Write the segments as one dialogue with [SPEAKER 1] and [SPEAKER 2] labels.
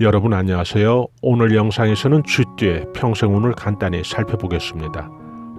[SPEAKER 1] 여러분 안녕하세요. 오늘 영상에서는 쥐띠의 평생운을 간단히 살펴보겠습니다.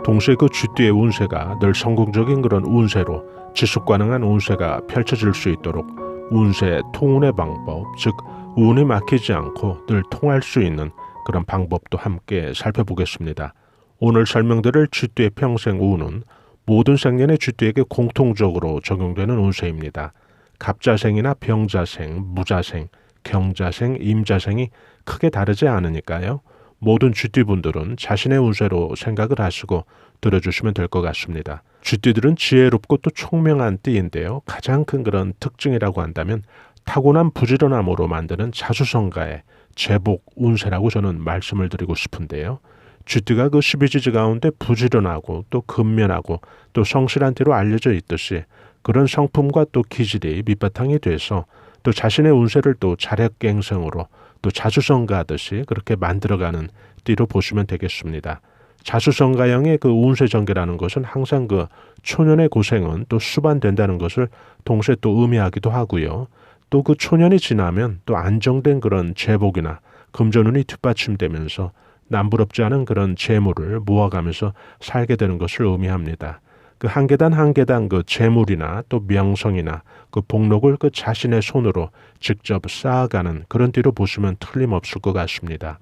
[SPEAKER 1] 동시에 그 쥐띠의 운세가 늘 성공적인 그런 운세로 지속 가능한 운세가 펼쳐질 수 있도록 운세 통운의 방법, 즉 운이 막히지 않고 늘 통할 수 있는 그런 방법도 함께 살펴보겠습니다. 오늘 설명드릴 쥐띠의 평생운은 모든 생년의 쥐띠에게 공통적으로 적용되는 운세입니다. 갑자생이나 병자생, 무자생, 경자생, 임자생이 크게 다르지 않으니까요. 모든 쥐띠분들은 자신의 운세로 생각을 하시고 들어주시면 될 것 같습니다. 쥐띠들은 지혜롭고 또 총명한 띠인데요. 가장 큰 그런 특징이라고 한다면 타고난 부지런함으로 만드는 자수성가의 제복 운세라고 저는 말씀을 드리고 싶은데요. 쥐띠가 그 12지지 가운데 부지런하고 또 근면하고 또 성실한 띠로 알려져 있듯이 그런 성품과 또 기질이 밑바탕이 돼서 또 자신의 운세를 또 자력갱생으로 또 자수성가하듯이 그렇게 만들어가는 띠로 보시면 되겠습니다. 자수성가형의 그 운세 전개라는 것은 항상 그 초년의 고생은 또 수반된다는 것을 동시에 또 의미하기도 하고요. 또 그 초년이 지나면 또 안정된 그런 재복이나 금전운이 뒷받침되면서 남부럽지 않은 그런 재물을 모아가면서 살게 되는 것을 의미합니다. 그 한 계단 한 계단 그 재물이나 또 명성이나 그 복록을 그 자신의 손으로 직접 쌓아가는 그런 띠로 보시면 틀림없을 것 같습니다.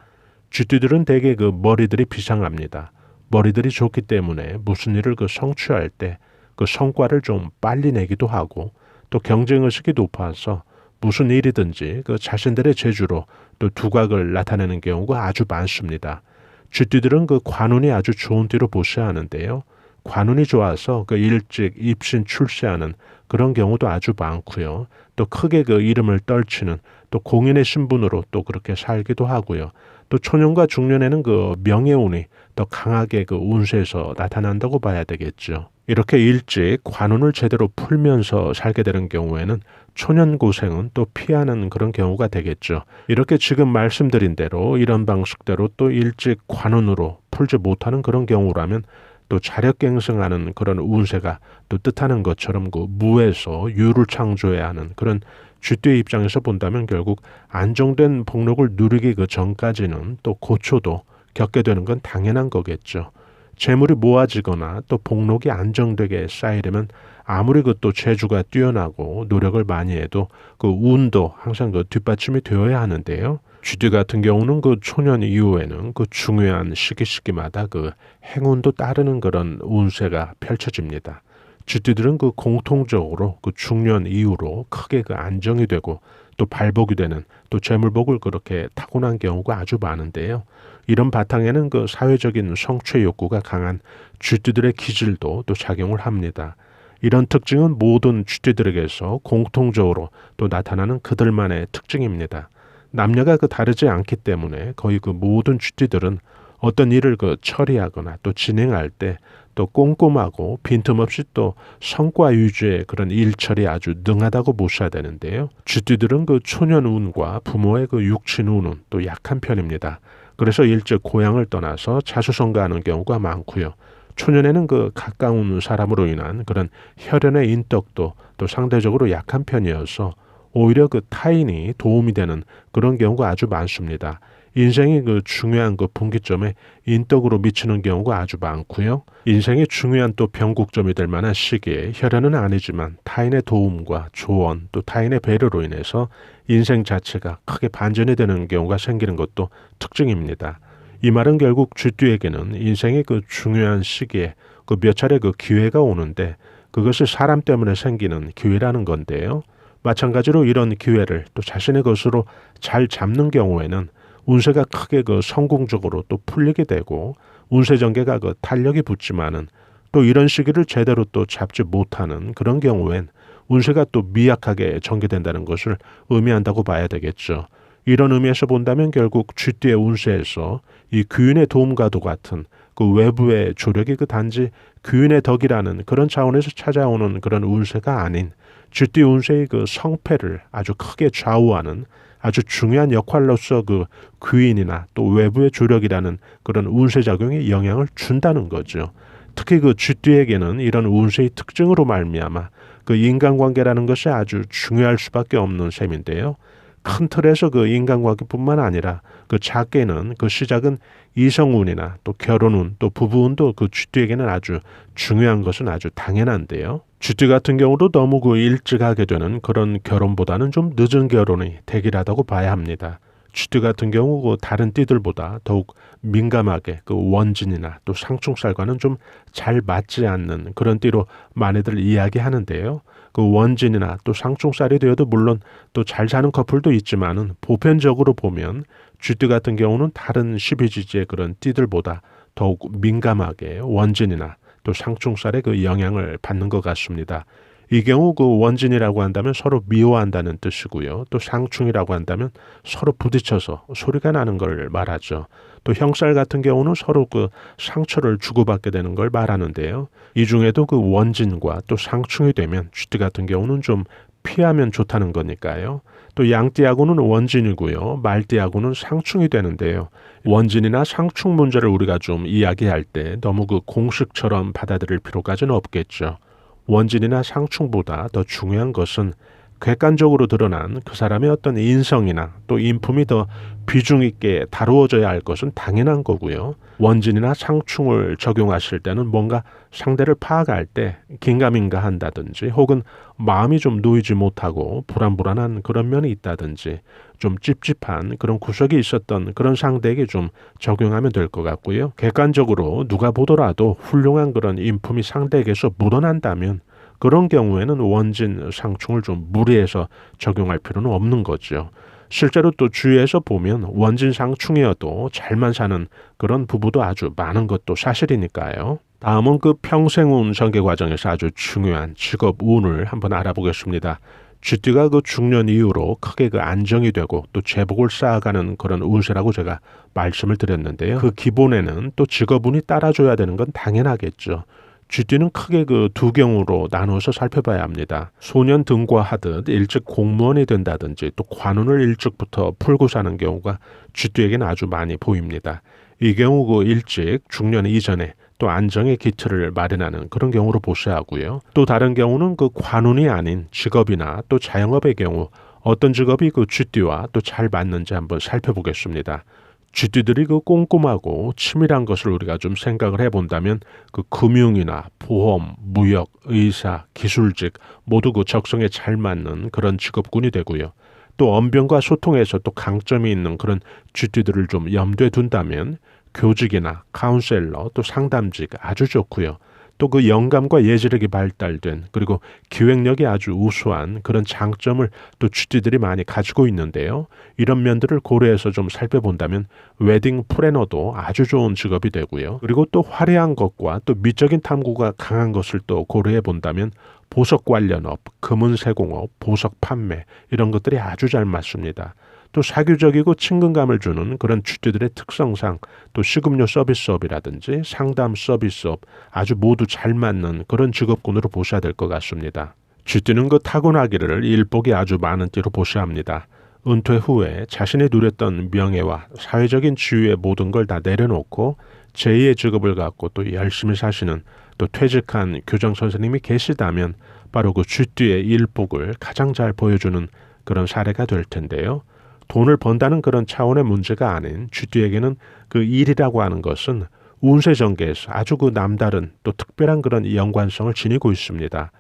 [SPEAKER 1] 쥐띠들은 대개 그 머리들이 비상합니다. 머리들이 좋기 때문에 무슨 일을 그 성취할 때 그 성과를 좀 빨리 내기도 하고 또 경쟁의식이 높아서 무슨 일이든지 그 자신들의 재주로 또 두각을 나타내는 경우가 아주 많습니다. 쥐띠들은 그 관운이 아주 좋은 띠로 보셔야 하는데요. 관운이 좋아서 그 일찍 입신 출세하는 그런 경우도 아주 많고요. 또 크게 그 이름을 떨치는 또 공인의 신분으로 또 그렇게 살기도 하고요. 또 초년과 중년에는 그 명예운이 더 강하게 그 운세에서 나타난다고 봐야 되겠죠. 이렇게 일찍 관운을 제대로 풀면서 살게 되는 경우에는 초년 고생은 또 피하는 그런 경우가 되겠죠. 이렇게 지금 말씀드린 대로 이런 방식대로 또 일찍 관운으로 풀지 못하는 그런 경우라면 또 자력갱생하는 그런 운세가 또 뜻하는 것처럼 그 무에서 유를 창조해야 하는 그런 쥐띠의 입장에서 본다면 결국 안정된 복록을 누리기 그 전까지는 또 고초도 겪게 되는 건 당연한 거겠죠. 재물이 모아지거나 또 복록이 안정되게 쌓이려면 아무리 그 또 재주가 뛰어나고 노력을 많이 해도 그 운도 항상 그 뒷받침이 되어야 하는데요. 쥐띠 같은 경우는 그 초년 이후에는 그 중요한 시기 시기마다 그 행운도 따르는 그런 운세가 펼쳐집니다. 쥐띠들은 그 공통적으로 그 중년 이후로 크게 그 안정이 되고 또 발복이 되는 또 재물복을 그렇게 타고난 경우가 아주 많은데요. 이런 바탕에는 그 사회적인 성취 욕구가 강한 쥐띠들의 기질도 또 작용을 합니다. 이런 특징은 모든 쥐띠들에게서 공통적으로 또 나타나는 그들만의 특징입니다. 남녀가 그 다르지 않기 때문에 거의 그 모든 쥐띠들은 어떤 일을 그 처리하거나 또 진행할 때 또 꼼꼼하고 빈틈없이 또 성과 유지에 그런 일처리 아주 능하다고 보셔야 되는데요. 쥐띠들은 그 초년 운과 부모의 그 육친 운은 또 약한 편입니다. 그래서 일찍 고향을 떠나서 자수성가하는 경우가 많고요. 초년에는 그 가까운 사람으로 인한 그런 혈연의 인덕도 또 상대적으로 약한 편이어서 오히려 그 타인이 도움이 되는 그런 경우가 아주 많습니다. 인생의 그 중요한 그 분기점에 인덕으로 미치는 경우가 아주 많고요. 인생의 중요한 또 변곡점이 될 만한 시기에 혈연은 아니지만 타인의 도움과 조언 또 타인의 배려로 인해서 인생 자체가 크게 반전이 되는 경우가 생기는 것도 특징입니다. 이 말은 결국 쥐띠에게는 인생의 그 중요한 시기에 그 몇 차례 그 기회가 오는데 그것이 사람 때문에 생기는 기회라는 건데요. 마찬가지로 이런 기회를 또 자신의 것으로 잘 잡는 경우에는 운세가 크게 그 성공적으로 또 풀리게 되고 운세 전개가 그 탄력이 붙지만은 또 이런 시기를 제대로 또 잡지 못하는 그런 경우엔 운세가 또 미약하게 전개된다는 것을 의미한다고 봐야 되겠죠. 이런 의미에서 본다면 결국 쥐띠의 운세에서 이 귀인의 도움과도 같은 그 외부의 조력이 그 단지 귀인의 덕이라는 그런 차원에서 찾아오는 그런 운세가 아닌 쥐띠 운세의 그 성패를 아주 크게 좌우하는 아주 중요한 역할로서 그 귀인이나 또 외부의 조력이라는 그런 운세 작용에 영향을 준다는 거죠. 특히 그 쥐띠에게는 이런 운세의 특징으로 말미암아 그 인간관계라는 것이 아주 중요할 수밖에 없는 셈인데요. 큰 틀에서 그 인간관계뿐만 아니라 그 작게는 그 시작은 이성운이나 또 결혼운 또 부부운도 그 쥐띠에게는 아주 중요한 것은 아주 당연한데요. 쥐띠 같은 경우도 너무 그 일찍 하게 되는 그런 결혼보다는 좀 늦은 결혼이 대기하다고 봐야 합니다. 쥐띠 같은 경우 그 다른 띠들보다 더욱 민감하게 그 원진이나 또 상충살과는 좀 잘 맞지 않는 그런 띠로 많이들 이야기하는데요. 그 원진이나 또 상충살이 되어도 물론 또 잘 사는 커플도 있지만은 보편적으로 보면 쥐띠 같은 경우는 다른 12지지의 그런 띠들보다 더욱 민감하게 원진이나 또 상충살의 그 영향을 받는 것 같습니다. 이 경우 그 원진이라고 한다면 서로 미워한다는 뜻이고요. 또 상충이라고 한다면 서로 부딪혀서 소리가 나는 걸 말하죠. 또 형살 같은 경우는 서로 그 상처를 주고받게 되는 걸 말하는데요. 이 중에도 그 원진과 또 상충이 되면 쥐띠 같은 경우는 좀 피하면 좋다는 거니까요. 또 양띠하고는 원진이고요. 말띠하고는 상충이 되는데요. 원진이나 상충 문제를 우리가 좀 이야기할 때 너무 그 공식처럼 받아들일 필요까지는 없겠죠. 원진이나 상충보다 더 중요한 것은 객관적으로 드러난 그 사람의 어떤 인성이나 또 인품이 더 비중 있게 다루어져야 할 것은 당연한 거고요. 원진이나 상충을 적용하실 때는 뭔가 상대를 파악할 때 긴가민가 한다든지 혹은 마음이 좀 놓이지 못하고 불안불안한 그런 면이 있다든지 좀 찝찝한 그런 구석이 있었던 그런 상대에게 좀 적용하면 될 것 같고요. 객관적으로 누가 보더라도 훌륭한 그런 인품이 상대에게서 묻어난다면 그런 경우에는 원진 상충을 좀 무리해서 적용할 필요는 없는 거죠. 실제로 또 주위에서 보면 원진 상충이어도 잘만 사는 그런 부부도 아주 많은 것도 사실이니까요. 다음은 그 평생운 전개 과정에서 아주 중요한 직업 운을 한번 알아보겠습니다. 쥐띠가 그 중년 이후로 크게 그 안정이 되고 또 제복을 쌓아가는 그런 운세라고 제가 말씀을 드렸는데요. 그 기본에는 또 직업운이 따라줘야 되는 건 당연하겠죠. 쥐띠는 크게 그 두 경우로 나누어서 살펴봐야 합니다. 소년 등과하듯 일찍 공무원이 된다든지 또 관운을 일찍부터 풀고 사는 경우가 쥐띠에게는 아주 많이 보입니다. 이 경우 그 일찍 중년 이전에 또 안정의 기틀을 마련하는 그런 경우로 보셔야 하고요. 또 다른 경우는 그 관운이 아닌 직업이나 또 자영업의 경우 어떤 직업이 그 쥐띠와 또 잘 맞는지 한번 살펴보겠습니다. 쥐띠들이 그 꼼꼼하고 치밀한 것을 우리가 좀 생각을 해본다면 그 금융이나 보험, 무역, 의사, 기술직 모두 그 적성에 잘 맞는 그런 직업군이 되고요. 또 언변과 소통에서 또 강점이 있는 그런 쥐띠들을 좀 염두에 둔다면 교직이나 카운셀러 또 상담직 아주 좋고요. 또 그 영감과 예지력이 발달된 그리고 기획력이 아주 우수한 그런 장점을 또 쥐띠들이 많이 가지고 있는데요. 이런 면들을 고려해서 좀 살펴본다면 웨딩 플래너도 아주 좋은 직업이 되고요. 그리고 또 화려한 것과 또 미적인 탐구가 강한 것을 또 고려해 본다면 보석 관련업, 금은 세공업, 보석 판매 이런 것들이 아주 잘 맞습니다. 또 사교적이고 친근감을 주는 그런 주주들의 특성상 또 시급료 서비스업이라든지 상담 서비스업 아주 모두 잘 맞는 그런 직업군으로 보셔야 될 것 같습니다. 쥐띠는 그 타고나기를 일복이 아주 많은 띠로 보셔야 합니다. 은퇴 후에 자신이 누렸던 명예와 사회적인 지위의 모든 걸 다 내려놓고 제2의 직업을 갖고 또 열심히 사시는 또 퇴직한 교장 선생님이 계시다면 바로 그 쥐띠의 일복을 가장 잘 보여주는 그런 사례가 될 텐데요. 돈을 번다는 그런 차원의 문제가 아닌 쥐띠에게는 그 일이라고 하는 것은 운세 전개에서 아주 그 남다른 또 특별한 그런 연관성을 지니고 있습니다.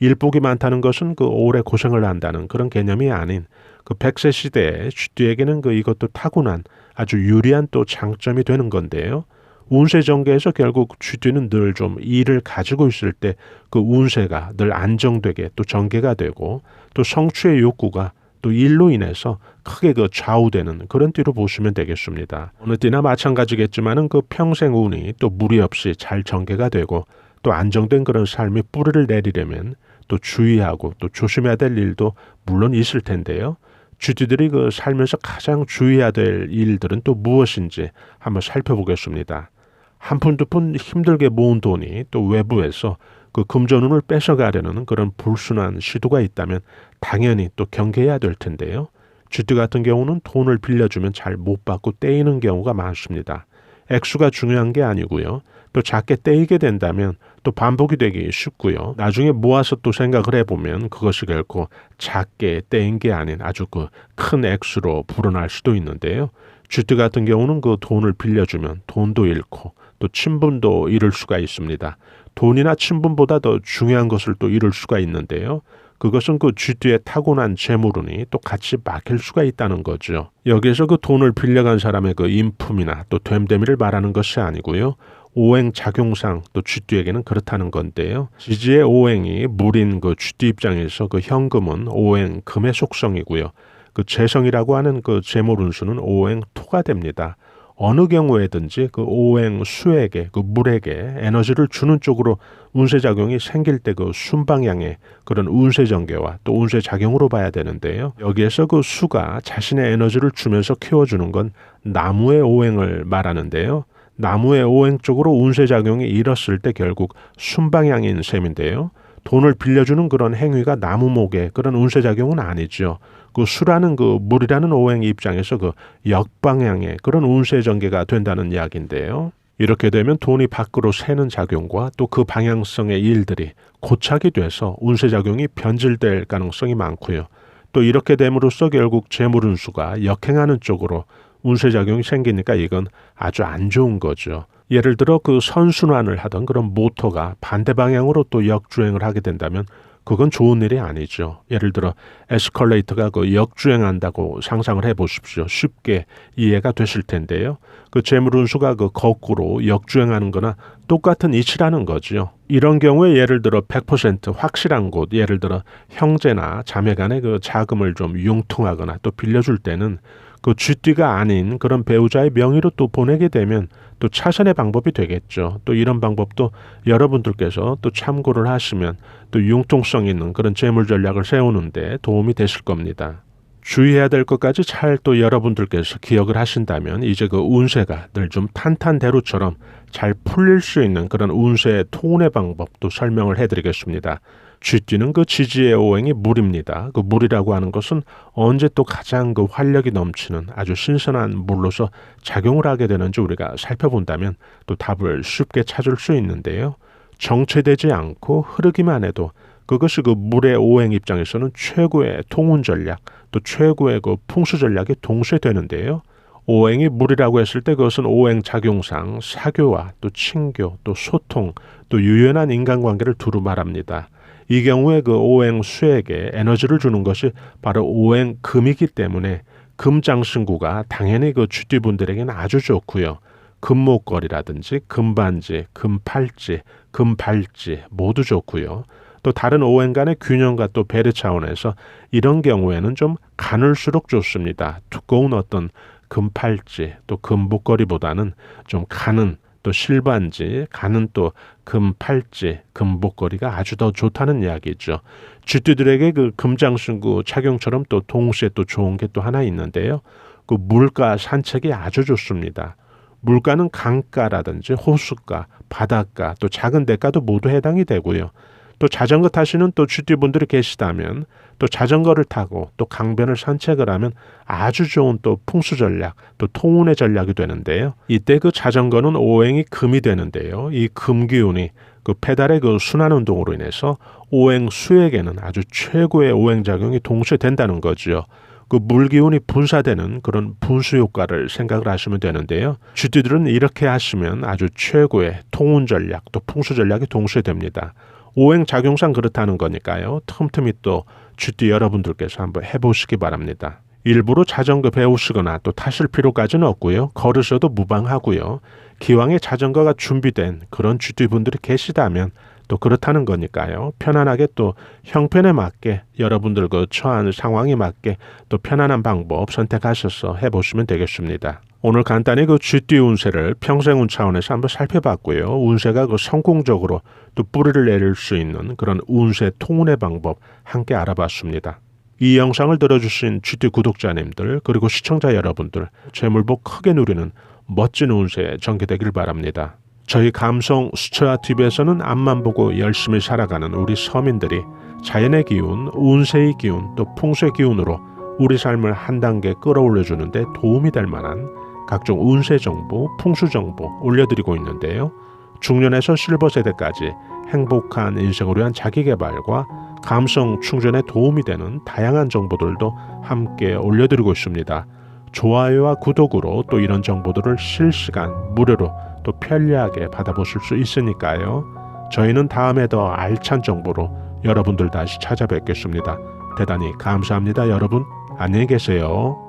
[SPEAKER 1] 일복이 많다는 것은 그 오래 고생을 한다는 그런 개념이 아닌 그 백세 시대에 쥐띠에게는 그 이것도 타고난 아주 유리한 또 장점이 되는 건데요. 운세 전개에서 결국 쥐띠는 늘 좀 일을 가지고 있을 때 그 운세가 늘 안정되게 또 전개가 되고 또 성취의 욕구가 또 일로 인해서 크게 그 좌우되는 그런 띠로 보시면 되겠습니다. 어느 띠나 마찬가지겠지만은 그 평생 운이 또 무리 없이 잘 전개가 되고 또 안정된 그런 삶이 뿌리를 내리려면 또 주의하고 또 조심해야 될 일도 물론 있을 텐데요. 주디들이 그 살면서 가장 주의해야 될 일들은 또 무엇인지 한번 살펴보겠습니다. 한 푼 두 푼 힘들게 모은 돈이 또 외부에서 그 금전운을 뺏어가려는 그런 불순한 시도가 있다면 당연히 또 경계해야 될 텐데요. 쥐띠 같은 경우는 돈을 빌려주면 잘 못 받고 떼이는 경우가 많습니다. 액수가 중요한 게 아니고요. 또 작게 떼이게 된다면 또 반복이 되기 쉽고요. 나중에 모아서 또 생각을 해보면 그것이 결코 작게 떼인 게 아닌 아주 그 큰 액수로 불어날 수도 있는데요. 쥐띠 같은 경우는 그 돈을 빌려주면 돈도 잃고 또 친분도 잃을 수가 있습니다. 돈이나 친분보다 더 중요한 것을 또 잃을 수가 있는데요. 그것은 그 쥐띠에 타고난 재물운이 또 같이 막힐 수가 있다는 거죠. 여기에서 그 돈을 빌려간 사람의 그 인품이나 또 됨됨이를 말하는 것이 아니고요. 오행 작용상 또 쥐띠에게는 그렇다는 건데요. 지지의 오행이 물인 그 쥐띠 입장에서 그 현금은 오행 금의 속성이고요. 그 재성이라고 하는 그 재물 운수는 오행 토가 됩니다. 어느 경우에든지 그 오행 수에게 그 물에게 에너지를 주는 쪽으로 운세 작용이 생길 때 그 순방향의 그런 운세 전개와 또 운세 작용으로 봐야 되는데요. 여기에서 그 수가 자신의 에너지를 주면서 키워주는 건 나무의 오행을 말하는데요. 나무의 오행 쪽으로 운세 작용이 일었을 때 결국 순방향인 셈인데요. 돈을 빌려주는 그런 행위가 나무목의 그런 운세 작용은 아니죠. 그 수라는 그 물이라는 오행 입장에서 그 역방향의 그런 운세 전개가 된다는 이야기인데요. 이렇게 되면 돈이 밖으로 새는 작용과 또 그 방향성의 일들이 고착이 돼서 운세 작용이 변질될 가능성이 많고요. 또 이렇게 됨으로써 결국 재물 운수가 역행하는 쪽으로 운세 작용이 생기니까 이건 아주 안 좋은 거죠. 예를 들어 그 선순환을 하던 그런 모터가 반대 방향으로 또 역주행을 하게 된다면 그건 좋은 일이 아니죠. 예를 들어 에스컬레이터가 그 역주행한다고 상상을 해 보십시오. 쉽게 이해가 되실 텐데요. 그 재물운수가 그 거꾸로 역주행하는 거나 똑같은 이치라는 거죠. 이런 경우에 예를 들어 100% 확실한 곳, 예를 들어 형제나 자매 간의 그 자금을 좀 융통하거나 또 빌려줄 때는 그 쥐띠가 아닌 그런 배우자의 명의로 또 보내게 되면 또 차선의 방법이 되겠죠. 또 이런 방법도 여러분들께서 또 참고를 하시면 또 융통성 있는 그런 재물 전략을 세우는데 도움이 되실 겁니다. 주의해야 될 것까지 잘 또 여러분들께서 기억을 하신다면 이제 그 운세가 늘 좀 탄탄대로처럼 잘 풀릴 수 있는 그런 운세의 통운의 방법도 설명을 해드리겠습니다. 쥐띠는 그 지지의 오행이 물입니다. 그 물이라고 하는 것은 언제 또 가장 그 활력이 넘치는 아주 신선한 물로서 작용을 하게 되는지 우리가 살펴본다면 또 답을 쉽게 찾을 수 있는데요. 정체되지 않고 흐르기만 해도 그것이 그 물의 오행 입장에서는 최고의 통운 전략, 또 최고의 그 풍수 전략이 동시에 되는데요. 오행이 물이라고 했을 때 그것은 오행 작용상 사교와 또 친교, 또 소통, 또 유연한 인간관계를 두루 말합니다. 이 경우에 그 오행 수에게 에너지를 주는 것이 바로 오행 금이기 때문에 금장신구가 당연히 그 쥐띠분들에게는 아주 좋고요. 금목걸이라든지 금반지, 금팔찌, 금발찌 모두 좋고요. 또 다른 오행 간의 균형과 또 배려 차원에서 이런 경우에는 좀 가늘수록 좋습니다. 두꺼운 어떤 금팔찌 또 금목걸이보다는 좀 가는 또 실반지, 가는 또 금팔찌, 금목걸이가 아주 더 좋다는 이야기죠. 쥐띠들에게 그 금장신구 착용처럼 또 동시에 또 좋은 게 또 하나 있는데요. 그 물가 산책이 아주 좋습니다. 물가는 강가라든지 호숫가, 바닷가, 또 작은 대가도 모두 해당이 되고요. 또 자전거 타시는 또 쥐띠분들이 계시다면 또 자전거를 타고 또 강변을 산책을 하면 아주 좋은 또 풍수 전략, 또 통운의 전략이 되는데요. 이때 그 자전거는 오행이 금이 되는데요. 이 금 기운이 그 페달의 그 순환 운동으로 인해서 오행 수에게는 아주 최고의 오행 작용이 동시에 된다는 거죠. 그 물기운이 분사되는 그런 분수 효과를 생각을 하시면 되는데요. 쥐띠들은 이렇게 하시면 아주 최고의 통운 전략 또 풍수 전략이 동시에 됩니다. 오행 작용상 그렇다는 거니까요. 틈틈이 또 쥐띠 여러분들께서 한번 해보시기 바랍니다. 일부러 자전거 배우시거나 또 타실 필요까지는 없고요. 걸으셔도 무방하고요. 기왕에 자전거가 준비된 그런 쥐띠분들이 계시다면 또 그렇다는 거니까요. 편안하게 또 형편에 맞게 여러분들 그 처한 상황에 맞게 또 편안한 방법 선택하셔서 해보시면 되겠습니다. 오늘 간단히 그 쥐띠 운세를 평생운 차원에서 한번 살펴봤고요. 운세가 그 성공적으로 또 뿌리를 내릴 수 있는 그런 운세 통운의 방법 함께 알아봤습니다. 이 영상을 들어주신 쥐띠 구독자님들 그리고 시청자 여러분들 재물복 크게 누리는 멋진 운세 전개되길 바랍니다. 저희 감성 수채화 TV에서는 앞만 보고 열심히 살아가는 우리 서민들이 자연의 기운, 운세의 기운, 또 풍수의 기운으로 우리 삶을 한 단계 끌어올려 주는데 도움이 될 만한 각종 운세 정보, 풍수 정보 올려드리고 있는데요. 중년에서 실버 세대까지 행복한 인생을 위한 자기 개발과 감성 충전에 도움이 되는 다양한 정보들도 함께 올려드리고 있습니다. 좋아요와 구독으로 또 이런 정보들을 실시간 무료로 또 편리하게 받아보실 수 있으니까요. 저희는 다음에 더 알찬 정보로 여러분들 다시 찾아뵙겠습니다. 대단히 감사합니다. 여러분 안녕히 계세요.